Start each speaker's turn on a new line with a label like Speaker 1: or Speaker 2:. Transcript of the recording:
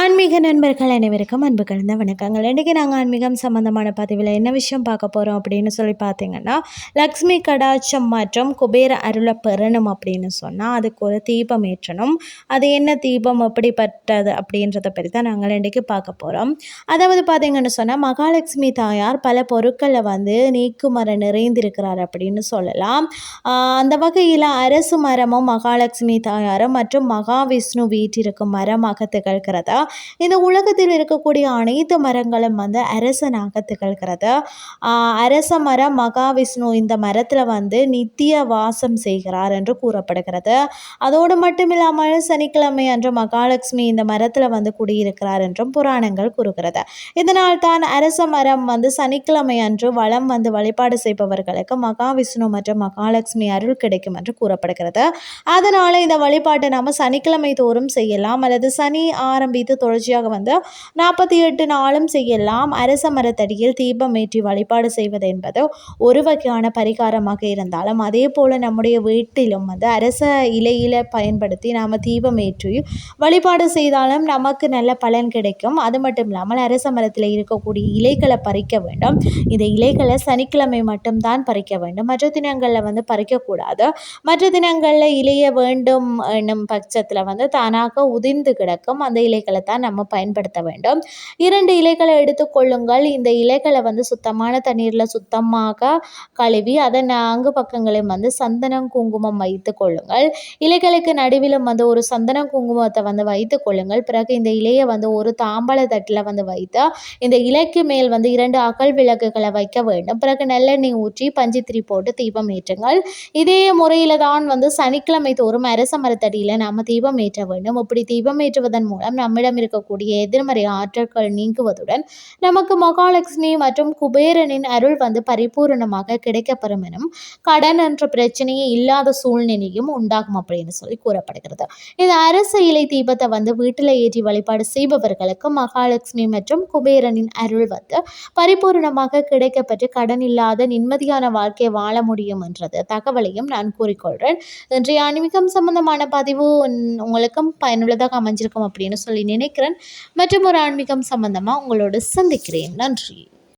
Speaker 1: ஆன்மீக நண்பர்கள் அனைவருக்கும் அன்பு கலந்த வணக்கங்கள். இன்றைக்கி நாங்கள் ஆன்மீகம் சம்மந்தமான பதிவில் என்ன விஷயம் பார்க்க போகிறோம் அப்படின்னு சொல்லி பார்த்தீங்கன்னா லக்ஷ்மி கடாட்சம் மற்றும் குபேர அருளை பெறணும் அப்படின்னு சொன்னால் அதுக்கு ஒரு தீபம் ஏற்றணும். அது என்ன தீபம் எப்படிப்பட்டது அப்படின்றத பற்றி தான் நாங்கள் இன்றைக்கி பார்க்க போகிறோம் அதாவது பார்த்தீங்கன்னு சொன்னால் மகாலட்சுமி தாயார் பல பொருட்களை வந்து நீக்குமர நிறைந்திருக்கிறார் அப்படின்னு சொல்லலாம். அந்த வகையில் அரசு மரமும் மகாலட்சுமி தாயாரும் மற்றும் மகாவிஷ்ணு வீட்டிற்கும் மரமாக திகழ்கிறதா? இந்த உலகத்தில் இருக்கக்கூடிய அனைத்து மரங்களும் வந்து அரசனாக திகழ்கிறது. அரச மரம் மகாவிஷ்ணு இந்த மரத்தில் வந்து நித்திய வாசம் செய்கிறார் என்று கூறப்படுகிறது. அதோடு மட்டும் இல்லாமல் சனிக்கிழமை அன்று மகாலட்சுமி இந்த மரத்தில் வந்து குடியிருக்கிறார் என்றும் புராணங்கள் கூறுகிறது. இதனால் தான் அரச மரம் வந்து சனிக்கிழமை அன்று வளம் வந்து வழிபாடு செய்பவர்களுக்கு மகாவிஷ்ணு மற்றும் மகாலட்சுமி அருள் கிடைக்கும் என்று கூறப்படுகிறது. அதனால் இந்த வழிபாட்டை நாம் சனிக்கிழமை தோறும் செய்யலாம். அல்லது சனி ஆரம்பி வைத்து தொடர்ச்சியாக வந்து நாற்பத்தி எட்டு நாளும் செய்யலாம். அரச மரத்தடியில் தீபம் ஏற்றி வழிபாடு செய்வது என்பது ஒரு வகையான பரிகாரமாக இருந்தாலும் அதே போல் நம்முடைய வீட்டிலும் வந்து அரச இலையில பயன்படுத்தி நாம் தீபம் ஏற்றி வழிபாடு செய்தாலும் நமக்கு நல்ல பலன் கிடைக்கும். அது மட்டும் இல்லாமல் அரச மரத்தில் இருக்கக்கூடிய இலைகளை பறிக்க வேண்டும். இந்த இலைகளை சனிக்கிழமை மட்டும்தான் பறிக்க வேண்டும். மற்ற தினங்களில் வந்து பறிக்கக்கூடாது. மற்ற தினங்களில் இலைய வேண்டும் என்னும் பட்சத்தில் வந்து தானாக உதிர்ந்து கிடக்கும். அந்த இலைகளை தான் நம்ம பயன்படுத்த வேண்டும். இரண்டு இலைகளை எடுத்துக்கொள்ளுங்கள் இந்த இலைகளை வந்து சுத்தமான தண்ணீரில் சுத்தமாக கழுவி அதன் நான்கு பக்கங்களையும் வந்து சந்தனம் குங்குமம் வைத்து கொள்ளுங்கள். இலைகளுக்கு நடுவிலும் வந்து ஒரு சந்தனம் குங்குமத்தை வந்து வைத்து கொள்ளுங்கள். பிறகு இந்த இலையை வந்து ஒரு தாம்பல தட்டில் வந்து வைத்து இந்த இலைக்கு மேல் வந்து இரண்டு அகல் விளக்குகளை வைக்க வேண்டும். பிறகு நல்லெண்ணெய் ஊற்றி பஞ்சித்திரி போட்டு தீபம் ஏற்றுங்கள். இதே முறையில் தான் வந்து சனிக்கிழமை தோறும் அரச மரத்தடியில் நாம் தீபம் ஏற்ற வேண்டும். இப்படி தீபம் ஏற்றுவதன் மூலம் நம்ம நம்மிடம் இருக்கக்கூடிய எதிர்மறை ஆற்றல்கள் நீங்குவதுடன் நமக்கு மகாலட்சுமி மற்றும் குபேரனின் அருள் வந்து பரிபூர்ணமாக கிடைக்கப்பெறும் எனும் கடன் என்ற பிரச்சனையே இல்லாத சூழ்நிலையும் உண்டாகும் அப்படின்னு சொல்லி கூறப்படுகிறது. இந்த அரசு இலை தீபத்தை வந்து வீட்டில் ஏற்றி வழிபாடு செய்பவர்களுக்கு மகாலட்சுமி மற்றும் குபேரனின் அருள் வந்து பரிபூர்ணமாக கிடைக்கப்பெற்று கடன் இல்லாத நிம்மதியான வாழ்க்கையை வாழ முடியும் என்றது தகவலையும் நான் கூறிக்கொள்கிறேன் இன்றைய ஆன்மீகம் சம்பந்தமான பதிவு உங்களுக்கும் பயனுள்ளதாக அமைஞ்சிருக்கும் அப்படின்னு சொல்லி நினைக்கிறேன். மற்றும் ஒரு ஆன்மீகம் சம்பந்தமாக உங்களோடு சந்திக்கிறேன். நன்றி.